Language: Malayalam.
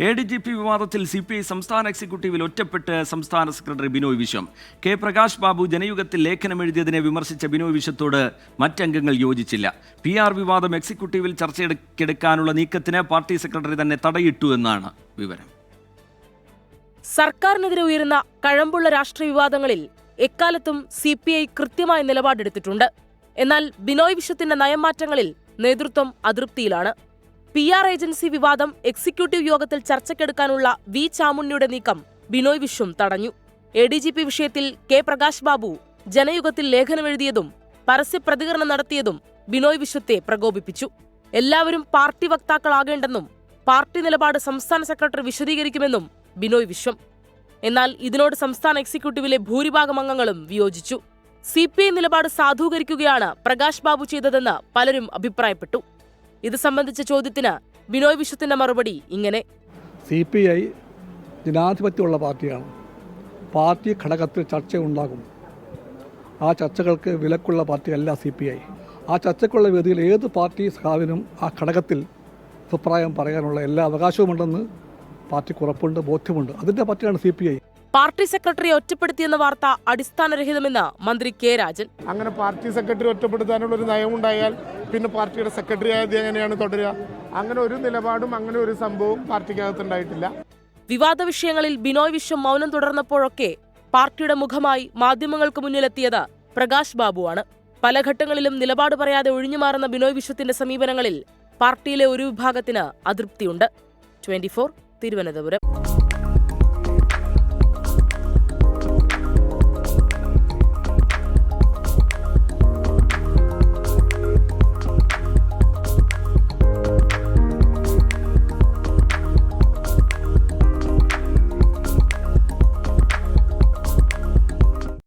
എ ഡി ജി പി വിവാദത്തിൽ സി പി ഐ സംസ്ഥാന എക്സിക്യൂട്ടീവിൽ ഒറ്റപ്പെട്ട് സംസ്ഥാന സെക്രട്ടറി ബിനോയ് വിശ്വം. കെ പ്രകാശ് ബാബു ജനയുഗത്തിൽ ലേഖനം എഴുതിയതിനെ വിമർശിച്ച ബിനോയ് വിശ്വത്തോട് മറ്റംഗങ്ങൾ യോജിച്ചില്ല. പി ആർ വിവാദം എക്സിക്യൂട്ടീവിൽ ചർച്ചയെടുക്കാനുള്ള നീക്കത്തിന് പാർട്ടി സെക്രട്ടറി തന്നെ തടയിട്ടു എന്നാണ് വിവരം. സർക്കാരിനെതിരെ ഉയരുന്ന കഴമ്പുള്ള രാഷ്ട്രീയ വിവാദങ്ങളിൽ എക്കാലത്തും സി പി ഐ കൃത്യമായ നിലപാടെടുത്തിട്ടുണ്ട്. എന്നാൽ ബിനോയ് വിശ്വത്തിന്റെ നയമാറ്റങ്ങളിൽ നേതൃത്വം അതൃപ്തിയിലാണ്. പി ആർ ഏജൻസി വിവാദം എക്സിക്യൂട്ടീവ് യോഗത്തിൽ ചർച്ചയ്ക്കെടുക്കാനുള്ള വി ചാമുണ്ണിയുടെ നീക്കം ബിനോയ് വിശ്വം തടഞ്ഞു. എ ഡി ജി പി വിഷയത്തിൽ കെ പ്രകാശ് ബാബു ജനയുഗത്തിൽ ലേഖനമെഴുതിയതും പരസ്യ പ്രതികരണം നടത്തിയതും ബിനോയ് വിശ്വത്തെ പ്രകോപിപ്പിച്ചു. എല്ലാവരും പാർട്ടി വക്താക്കളാകേണ്ടെന്നും പാർട്ടി നിലപാട് സംസ്ഥാന സെക്രട്ടറി വിശദീകരിക്കുമെന്നും ബിനോയ് വിശ്വം. എന്നാൽ ഇതിനോട് സംസ്ഥാന എക്സിക്യൂട്ടീവിലെ ഭൂരിഭാഗം അംഗങ്ങളും വിയോജിച്ചു. സി പി ഐ നിലപാട് സാധൂകരിക്കുകയാണ് പ്രകാശ് ബാബു ചെയ്തതെന്ന് പലരും അഭിപ്രായപ്പെട്ടു. ഇത് സംബന്ധിച്ച ചോദ്യത്തിന് ബിനോയ് വിശ്വത്തിന്റെ മറുപടി ഇങ്ങനെ. സി പി ഐ ജനാധിപത്യമുള്ള പാർട്ടിയാണ്. പാർട്ടി ഘടകത്തിൽ ചർച്ച ഉണ്ടാകും ആ ചർച്ചകൾക്ക് വിലക്കുള്ള പാർട്ടിയല്ല സി പി ഐ. ആ ചർച്ചക്കുള്ള വേദിയിൽ ഏത് പാർട്ടി സഖാവിനും ആ ഘടകത്തിൽ അഭിപ്രായം പറയാനുള്ള എല്ലാ അവകാശവുമുണ്ടെന്ന് പാർട്ടിക്ക് ഉറപ്പുണ്ട് ബോധ്യമുണ്ട്. അതിന്റെ പാർട്ടിയാണ് സി പി ഐ. പാർട്ടി സെക്രട്ടറിയെ ഒറ്റപ്പെടുത്തിയെന്ന വാർത്ത അടിസ്ഥാനരഹിതമെന്ന് മന്ത്രി കെ രാജൻ. അങ്ങനെ പാർട്ടി സെക്രട്ടറി ഒറ്റപ്പെടുത്താനുള്ള ഒരു നയമുണ്ടായാൽ പിന്നെ പാർട്ടിയുടെ സെക്രട്ടറി ആയത് എങ്ങനെയാണ് തുടരുക? അങ്ങനെ ഒരു നിലപാടും അങ്ങനെ ഒരു സംഭവവും പാർട്ടിക്കകത്തുണ്ടായിട്ടില്ല വിവാദ വിഷയങ്ങളിൽ ബിനോയ് വിശ്വം മൗനം തുടർന്നപ്പോഴൊക്കെ പാർട്ടിയുടെ മുഖമായി മാധ്യമങ്ങൾക്ക് മുന്നിലെത്തിയത് പ്രകാശ് ബാബുവാണ്. പല ഘട്ടങ്ങളിലും നിലപാട് പറയാതെ ഒഴിഞ്ഞുമാറുന്ന ബിനോയ് വിശ്വത്തിന്റെ സമീപനങ്ങളിൽ പാർട്ടിയിലെ ഒരു വിഭാഗത്തിന് അതൃപ്തിയുണ്ട്. ട്വന്റി തിരുവനന്തപുരം.